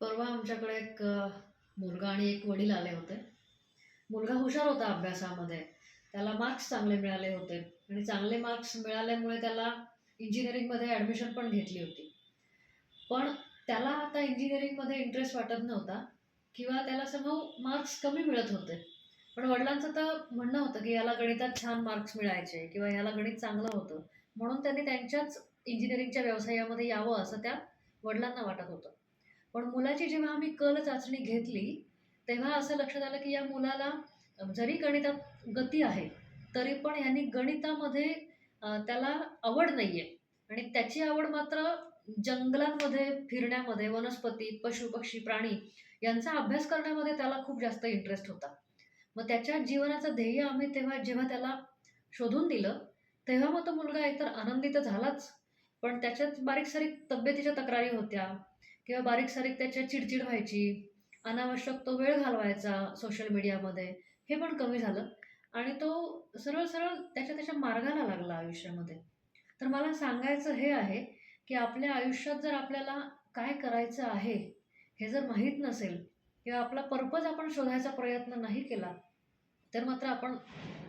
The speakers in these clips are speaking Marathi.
परवा आमच्याकडे एक मुलगा आणि एक वडील आले होते. मुलगा हुशार होता अभ्यासामध्ये. त्याला मार्क्स चांगले मिळाले होते. आणि चांगले मार्क्स मिळाल्यामुळे त्याला इंजिनिअरिंगमध्ये ॲडमिशन पण घेतली होती. पण त्याला आता इंजिनिअरिंगमध्ये इंटरेस्ट वाटत नव्हता किंवा त्याला समोर मार्क्स कमी मिळत होते. पण वडिलांचं तर म्हणणं होतं की याला गणितात छान मार्क्स मिळायचे किंवा याला गणित चांगलं होतं. म्हणून त्यांनी त्यांच्याच इंजिनिअरिंगच्या व्यवसायामध्ये यावं असं त्या वडिलांना वाटत होतं. पण मुलाची जेव्हा आम्ही कल चाचणी घेतली तेव्हा असं लक्षात आलं की या मुलाला जरी गणितात गती आहे तरी पण ह्यांनी गणितामध्ये त्याला आवड नाही आहे आणि त्याची आवड मात्र जंगलांमध्ये फिरण्यामध्ये वनस्पती पशु पक्षी प्राणी यांचा अभ्यास करण्यामध्ये त्याला खूप जास्त इंटरेस्ट होता. मग त्याच्या जीवनाचं ध्येय आम्ही तेव्हा जेव्हा त्याला शोधून दिलं तेव्हा मग तो मुलगा एकतर आनंदी तर झालाच पण त्याच्यात बारीक सारीक तब्येतीच्या तक्रारी होत्या किंवा बारीक सारीक त्याच्या चिडचिड व्हायची अनावश्यक तो वेळ घालवायचा सोशल मीडियामध्ये हे पण कमी झालं. आणि तो सरळ सरळ त्याच्या त्याच्या मार्गाला लागला आयुष्यामध्ये. तर मला सांगायचं हे आहे की आपल्या आयुष्यात जर आपल्याला काय करायचं आहे हे जर माहीत नसेल किंवा आपला पर्पज आपण शोधायचा प्रयत्न नाही केला तर मात्र आपण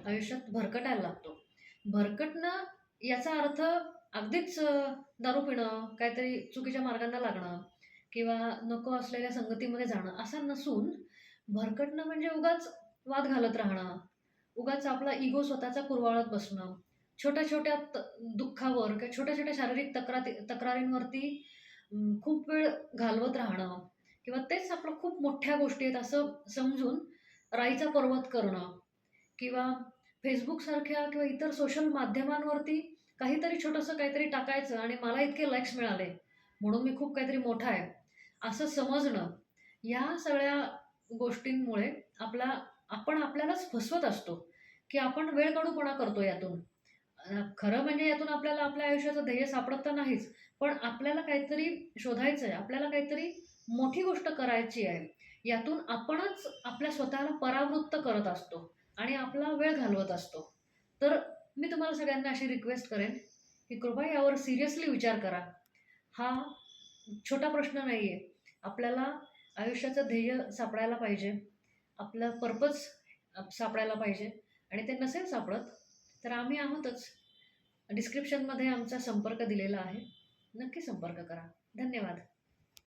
आयुष्यात भरकटायला लागतो. भरकटणं याचा अर्थ अगदीच दारू पिणं काहीतरी चुकीच्या मार्गांना लागणं किंवा नको असलेल्या संगतीमध्ये जाणं असं नसून भरकटणं म्हणजे उगाच वाद घालत राहणं. उगाच आपला इगो स्वतःचा कुरवाळत बसणं. छोट्या छोट्या त दुःखावर किंवा छोट्या छोट्या शारीरिक तक्रारी तक्रारींवरती खूप वेळ घालवत राहणं. किंवा तेच आपलं खूप मोठ्या गोष्टी आहेत असं समजून राईचा पर्वत करणं. किंवा फेसबुकसारख्या किंवा इतर सोशल माध्यमांवरती काहीतरी छोटंसं काहीतरी टाकायचं आणि मला इतके लाईक्स मिळाले. म्हणून मी खूप काहीतरी मोठा आहे. असं समजणं या सगळ्या गोष्टींमुळे आपला आपण आपल्यालाच फसवत असतो की आपण वेळ काढूपणा करतो यातून. खरं म्हणजे यातून आपल्याला आपल्या आयुष्याचं ध्येय सापडत तर नाहीच पण आपल्याला काहीतरी शोधायचं आहे आपल्याला काहीतरी मोठी गोष्ट करायची आहे यातून आपणच आपल्या स्वतःला परावृत्त करत असतो आणि आपला वेळ घालवत असतो. तर मी तुम्हाला सगळ्यांना अशी रिक्वेस्ट करेन की कृपया यावर सिरियसली विचार करा. हा छोटा प्रश्न नाही आहे आपल्याला आयुष्याचं ध्येय सापडायला पाहिजे. आपलं पर्पज सापडायला पाहिजे. आणि ते नसेल सापडत तर आम्ही आहोतच. डिस्क्रिप्शनमध्ये आमचा संपर्क दिलेला आहे. नक्की संपर्क करा. धन्यवाद.